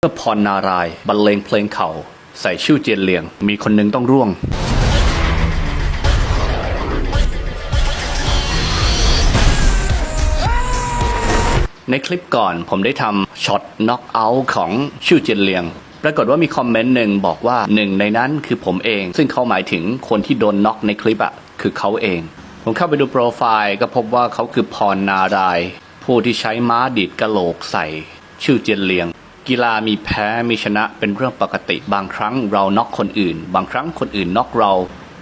เมื่อพรนารายบรรเลงเพลงเข่าใส่ชื่อเจียนเลียง มีคนหนึ่งต้องร่วง ในคลิปก่อนผมได้ทำช็อตน็อกเอาท์ของชื่อเจียนเลียง ปรากฏว่ามีคอมเมนต์หนึ่งบอกว่าหนึ่งในนั้นคือผมเอง ซึ่งเขาหมายถึงคนที่โดนน็อกในคลิปอะคือเขาเอง ผมเข้าไปดูโปรไฟล์ก็พบว่าเขาคือพรนาราย ผู้ที่ใช้ม้าดีดกระโหลกใส่ชื่อเจียนเลียง กีฬามีแพ้มีชนะเป็นเรื่องปกติ บางครั้งเราน็อกคนอื่น บางครั้งคนอื่นน็อกเรา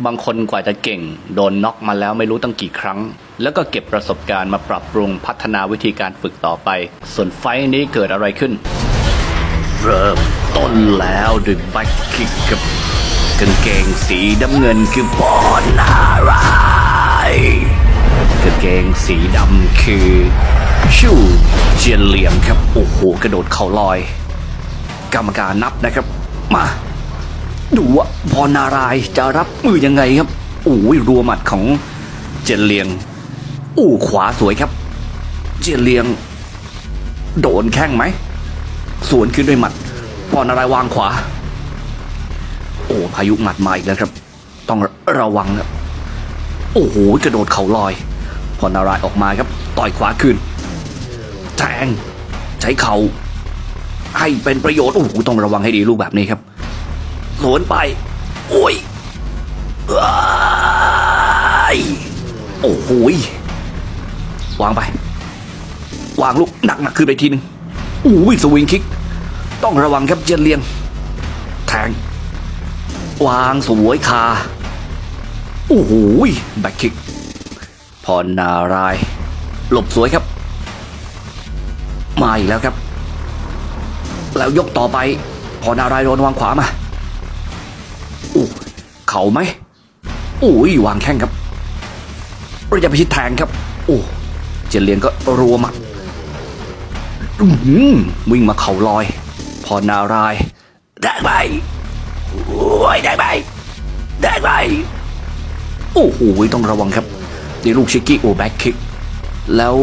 บางคนกว่าจะเก่ง โดนน็อกมาแล้วไม่รู้ตั้งกี่ครั้ง แล้วก็เก็บประสบการณ์มาปรับปรุงพัฒนาวิธีการฝึกต่อไป ส่วนไฟนี้เกิดอะไรขึ้น เริ่มต้นแล้วด้วยแบ็คคิกกับกางเกงสีน้ำเงินคือปอนนารายกางเกงสีดำคือ ชูเจียนเหลี่ยมครับ โอ้โห กระโดดเข่าลอย กรรมการนับนะครับ มา ดูว่าพอนารายจะรับมือยังไงครับโอ้ยรัวหมัดของเจียนเลียงอู้ขวาสวยครับ เจียนเลียง โดนแข้งไหมสวนขึ้นด้วยหมัดพรนาราย วางขวา โอ้พายุหมัดมาอีกแล้วครับ ต้องระวังครับโอ้โหกระโดดเข่าลอยพรนารายออกมาครับ ต่อยขวาคืน แทง ใช้เข่าให้เป็นประโยชน์ โอ้โหต้องระวังให้ดีลูกแบบนี้ครับ สวนไป โอ้ยโอ้โหยวางไป วางลูกหนักหนักๆขึ้นไปทีหนึงโอ้ยสวิงคิก ต้องระวังครับเจนเลียง แทง วางสวยคาโอ้โหแบ็คคิก พรนาราย หลบสวยครับ มาอีกแล้วครับ แล้วยกต่อไปพรนารายโดนวางขวามาโอ้เข่าไหมโอ้ยวางแข้งครับระยะพิชิตแทงครับ โอ้เจนเลียงก็รัวมัดวิ่งมาเข่าลอย พอนารายณ์ได้ไหมโอ้ยได้ไหมได้ไหมโอ้โหต้องระวังครับนี่ลูกชิกกี้โอแบ็คคิก แล้ว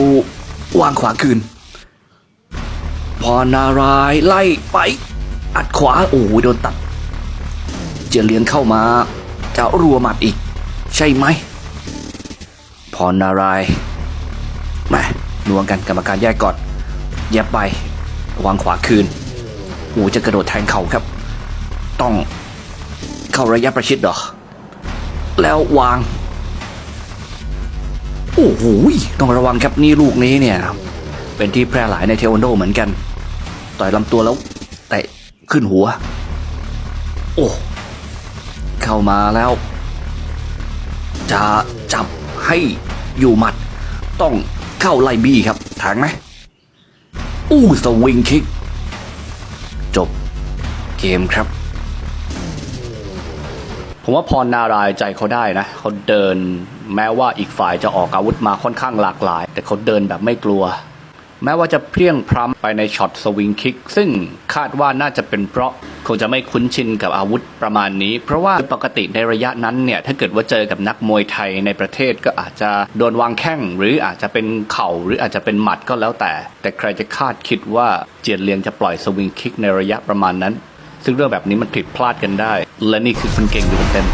วางขวาคืน พอนารายไล่ไป อัดขวาโอ้โหโดนตัด เจียเลียงเข้ามา จะรัวหมัดอีก ใช่ไหมพอนารายม่นวงกันกรรมการแยกก่อนแยบไปวางขวาคืนโอ้จะกระโดดแทงเข่าครับ ต้องเข้าระยะประชิดเหรอ แล้ววาง โอ้โหต้องระวังครับนี่ลูกนี้เนี่ย เป็นที่แพร่หลายในเทควันโดเหมือนกัน ต่อยลำตัวแล้วเตะขึ้นหัว โอ้เข้ามาแล้ว จะจับให้อยู่หมัด ต้องเข้าไล่บี้ครับแทงไหมอู้สวิงคิก จบเกมครับ ผมว่าพรนารายใจเขาได้นะเขาเดิน แม้ว่าอีกฝ่ายจะออกอาวุธมาค่อนข้างหลากหลาย แต่เขาเดินแบบไม่กลัว แม้ว่าจะเพลียงพร้ำไปในช็อตสวิงคิก ซึ่งคาดว่าน่าจะเป็นเพราะคงจะไม่คุ้นชินกับอาวุธประมาณนี้ เพราะว่าปกติในระยะนั้นเนี่ย ถ้าเกิดว่าเจอกับนักมวยไทยในประเทศก็อาจจะโดนวางแข้ง หรืออาจจะเป็นเข่าหรืออาจจะเป็นหมัดก็แล้วแต่ แต่ใครจะคาดคิดว่าเจียนเลียงจะปล่อยสวิงคิกในระยะประมาณนั้น ซึ่งเรื่องแบบนี้มันผิดพลาดกันได้ และนี่คือคนเก่งอยู่เต็ม